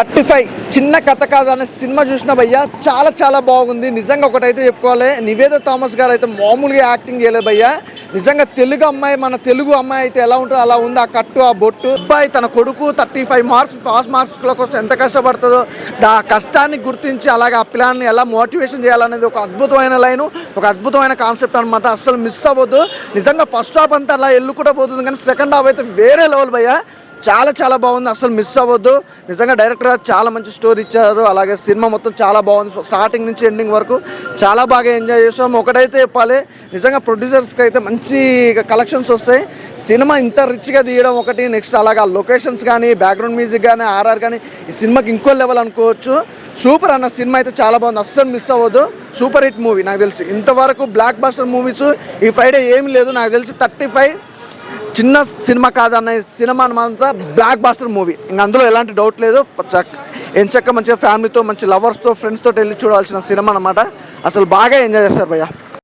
Thirty five చిన్న కథ కాదు అనే సినిమా చూసిన భయ్యా చాలా చాలా బాగుంది. నిజంగా ఒకటైతే చెప్పుకోవాలి. నివేద థామస్ గారు అయితే మామూలుగా యాక్టింగ్ చేయలేదు భయ్యా. నిజంగా తెలుగు అమ్మాయి మన తెలుగు అమ్మాయి అయితే ఎలా ఉంటుందో అలా ఉంది. ఆ కట్టు ఆ బొట్టు. అబ్బాయి తన కొడుకు థర్టీ ఫైవ్ మార్క్స్ పాస్ మార్క్స్ల కోసం ఎంత కష్టపడుతుందో ఆ కష్టాన్ని గుర్తించి అలాగే ఆ ప్లాన్ని ఎలా మోటివేషన్ చేయాలనేది ఒక అద్భుతమైన లైన్ ఒక అద్భుతమైన కాన్సెప్ట్ అనమాట అస్సలు మిస్ అవ్వద్దు. నిజంగా ఫస్ట్ హాఫ్ అంతా అలా ఎల్లు కూడా పోతుంది కానీ సెకండ్ హాఫ్ అయితే వేరే లెవెల్ భయ్య. చాలా చాలా బాగుంది. అసలు మిస్ అవ్వద్దు. నిజంగా డైరెక్టర్ చాలా మంచి స్టోరీ ఇచ్చారు. అలాగే సినిమా మొత్తం చాలా బాగుంది. స్టార్టింగ్ నుంచి ఎండింగ్ వరకు చాలా బాగా ఎంజాయ్ చేసాం ఒకటైతే చెప్పాలి నిజంగా ప్రొడ్యూసర్స్కి అయితే మంచి కలెక్షన్స్ వస్తాయి. సినిమా ఇంత రిచ్గా తీయడం ఒకటి. నెక్స్ట్ అలాగా లొకేషన్స్ కానీ బ్యాక్గ్రౌండ్ మ్యూజిక్ కానీ ఆర్ఆర్ కానీ ఈ సినిమాకి ఇంకో లెవెల్ అనుకోవచ్చు. సూపర్ అన్న సినిమా అయితే చాలా బాగుంది. అస్సలు మిస్ అవ్వద్దు. సూపర్ హిట్ మూవీ నాకు తెలిసి. ఇంతవరకు బ్లాక్ బాస్టర్ మూవీస్ ఈ ఫ్రైడే ఏమి లేదు. నాకు తెలిసి థర్టీ ఫైవ్ చిన్న సినిమా కాదన్న సినిమా అంతా బ్లాక్ బాస్టర్ మూవీ. ఇంకా అందులో ఎలాంటి డౌట్ లేదు. ఎంచక్క మంచిగా ఫ్యామిలీతో మంచి లవర్స్తో ఫ్రెండ్స్తో వెళ్ళి చూడాల్సిన సినిమా అనమాట అసలు బాగా ఎంజాయ్ చేస్తారు భయ్య.